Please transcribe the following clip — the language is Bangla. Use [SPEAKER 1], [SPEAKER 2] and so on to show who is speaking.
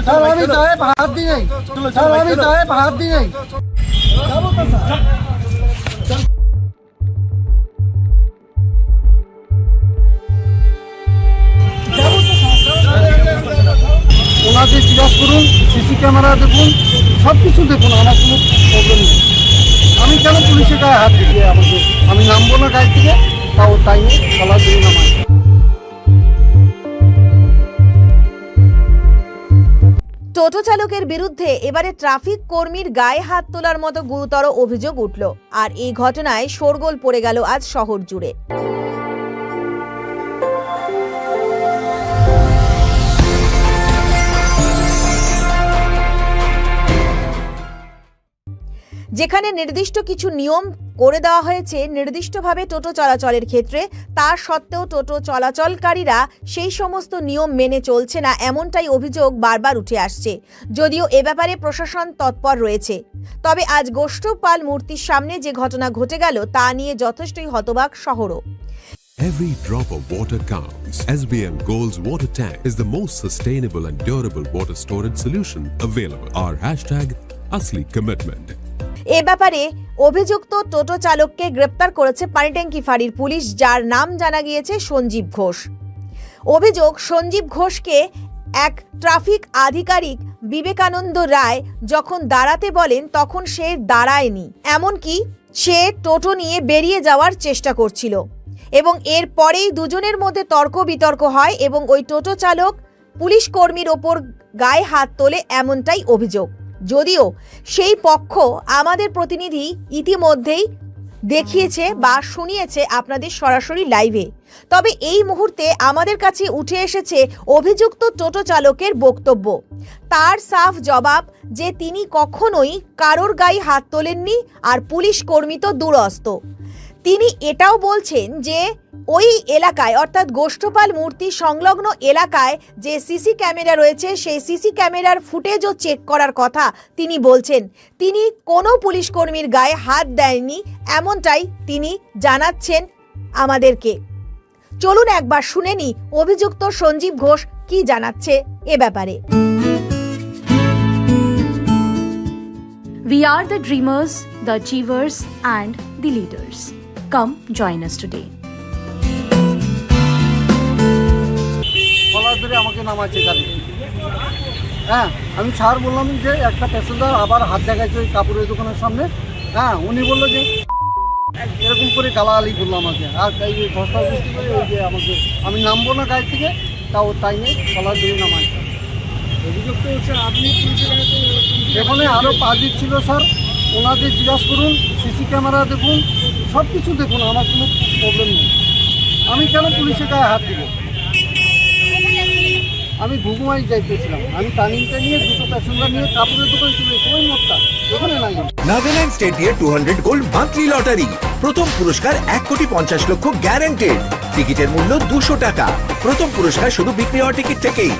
[SPEAKER 1] স্যার আমি চায়ে হাত দিই নাই স্যার আমি চায়ে হাত দিই নাই ওনাদের জিজ্ঞাসা করুন সিসি ক্যামেরা দেখুন সব দেখুন আমার কোনো প্রবলেম নেই আমি কেন পুলিশের গায়ে হাত দিই আমাকে আমি নামবো না গাড়ি থেকে, তাও তাই নিয়ে চলার জন্য
[SPEAKER 2] টোটো চালকের বিরুদ্ধে এবারে ট্রাফিক কর্মীর গায়ে হাত তোলার মতো গুরুতর অভিযোগ উঠল। আর এই ঘটনায় শোরগোল পড়ে গেল আজ শহর জুড়ে। যেখানে নির্দিষ্ট কিছু নিয়ম করে দেওয়া হয়েছে, নির্দিষ্টভাবে টোটো চলাচলের ক্ষেত্রে তা সত্ত্বেও টোটো চলাচলকারীরা সেই সমস্ত নিয়ম মেনে চলছে না, এমনটাই অভিযোগ বারবার উঠে আসছে যদিও এ ব্যাপারে প্রশাসন তৎপর রয়েছে তবে আজ গোষ্ঠপাল মূর্তির সামনে যে ঘটনা ঘটে গেল, তা নিয়ে যথেষ্টই হতবাক শহরও
[SPEAKER 3] Every drop of water counts. SBM Gold's water tank is the most sustainable and durable water storage solution available. Our hashtag, Asli Commitment.
[SPEAKER 2] এ ব্যাপারে অভিযুক্ত টোটো চালককে গ্রেপ্তার করেছে পানিট্যাঙ্কি ফাঁড়ির পুলিশ, যার নাম জানা গিয়েছে সঞ্জীব ঘোষ। অভিযোগ, সঞ্জীব ঘোষকে এক ট্রাফিক আধিকারিক বিবেকানন্দ রায় যখন দাঁড়াতে বলেন, তখন সে দাঁড়ায়নি। এমনকি সে টোটো নিয়ে বেরিয়ে যাওয়ার চেষ্টা করছিল এবং এর পরেই দুজনের মধ্যে তর্ক বিতর্ক হয় এবং ওই টোটো চালক পুলিশ কর্মীর ওপর গায়ে হাত তোলে এমনটাই অভিযোগ। যদিও সেই পক্ষ আমাদের প্রতিনিধি ইতিমধ্যেই দেখিয়েছে বা শুনিয়েছে আপনাদের সরাসরি লাইভে। তবে এই মুহূর্তে আমাদের কাছে উঠে এসেছে অভিযুক্ত টোটো চালকের বক্তব্য। তার সাফ জবাব যে তিনি কখনোই কারোর গায়ে হাত তোলেননি আর পুলিশ কর্মী তো দূরস্ত। তিনি এটাও বলছেন যে ওই এলাকায় অর্থাৎ গোষ্ঠপাল মূর্তি সংলগ্ন এলাকায় যে সিসি ক্যামেরা রয়েছে সেই সিসি ক্যামেরার ফুটেজও চেক করার কথা তিনি বলছেন। তিনি কোনো পুলিশ কর্মীর গায়ে হাত দেয়নি এমনটাই তিনি জানাচ্ছেন আমাদেরকে। চলুন একবার শুনে নি অভিযুক্ত সঞ্জীব ঘোষ কি জানাচ্ছে এ ব্যাপারে।
[SPEAKER 4] We are the dreamers, the achievers, and the leaders. Come, join us today.
[SPEAKER 1] আমাকে নামাচ্ছে হ্যাঁ আমি স্যার বললাম যে একটা প্যাসেঞ্জার আবার হাত দেখাচ্ছে ওই কাপড়ের দোকানের সামনে। হ্যাঁ উনি বলল যে এরকম করে গালাগালি করল আমাকে। আর এই যে ধস্তি করে ওই যে আমাকে আমি নামবো না গাড়ি থেকে, তাও তাই নিয়ে কলার দিয়ে হচ্ছে আপনি এখানে আরও পাবলিক ছিল, স্যার। ওনাদের জিজ্ঞাসা করুন, সিসি ক্যামেরা দেখুন সব কিছু দেখুন, আমার কোনো প্রবলেম নেই। আমি কেন পুলিশের গায়ে হাত দিব? আমি ঘুঘুমাই যাইতেছিলাম। আমি টার্নিংটা নিয়ে দুটো প্যাসেঞ্জার নিয়ে কাপড়ের দোকান ছিল ওই মোড়টা ওখানে নাই।
[SPEAKER 5] নাগাল্যান্ড স্টেটে two hundred gold monthly lottery প্রথম পুরস্কার এক কোটি পঞ্চাশ লক্ষ গ্যারান্টেড টিকিটের মূল্য দুশো টাকা। প্রথম পুরস্কার শুধু বিক্রি হওয়া টিকিট থেকেই।